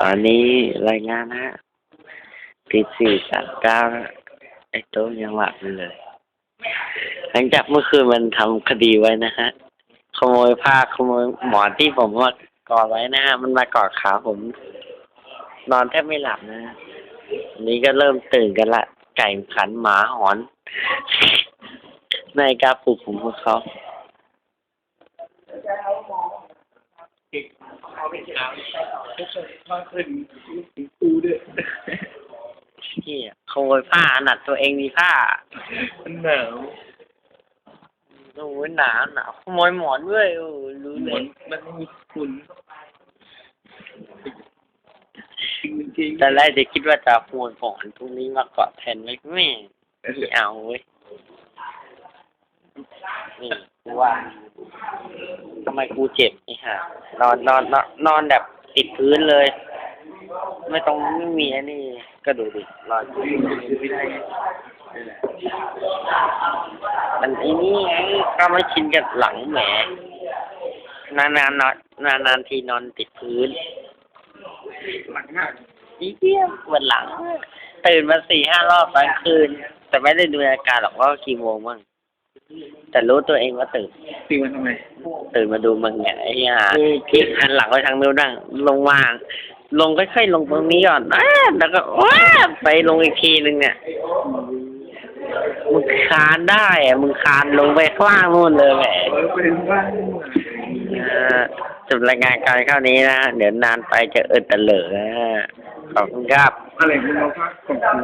ตอนนี้รายงานนะฮะตีสี่สามเก้านะไอ้โต๊ะยังหลับอยู่เลย หลังจากเมื่อคืนมันทำคดีไว้นะฮะ ขโมยผ้าขโมยหมอนที่ผมว่ากอดไว้นะฮะ มันมากอดขาผม นอนแทบไม่หลับนะฮะอันนี้ก็เริ่มตื่นกันละ ไก่ขันหมาหอน ในกาปลุกผมพวกเขา เอาไปถามมาขึ้นกูด้วยที่ขโมยผ้าหนัดตัวเองมีผ้าหนาวโอ้ยหนาวหนาวขโมยหมอนด้วยโอ้รู้หเลมดยมันมีฝุ่นจริงจริงแต่แรกจะคิดว่าจะขโมยหมอนพรุ่งนี้มาเกาะแทนไว้แม่ไม่เอาเว้ยนี่กูว่าทำไมกูเจ็บไอ้ห่านอนนอนนอนนอนแบบติดพื้นเลย ไม่ต้องไม่มีอันนี้ก็ดูดินอนไม่ได้มันไอ้นี่ไงก็ไม่ชินกับหลังแหมนานๆนอนนานๆทีนอนติดพื้น หลังมากอีเหี้ยปวดหลัง ตื่นมาสี่ห้ารอบตอนคืน แต่ไม่ได้ดูอาการหรอกว่ากี่โมงบ้าง แต่รู้ตัวเองว่าตื่นตื่นมาทำไม ตื่นมาดูมึงเนี่ยไอ้เหี้ยคลิกหันหลังไปทางนู้นนั่งลงมาลงค่อยๆลงตรงนี้ก่อนอ้าแล้วก็ว้าไปลงอีกทีนึงเนี่ย มึงคานได้อะมึงคานลงไปข้างล่างนู่นเลยแหมเออเป็นว่างเอ่อจบรายงานการเข้านี้นะ เดี๋ยวนานไปจะเอิดตะเหลือนะขอบคุณครับ อะไรมึงเอาพักของ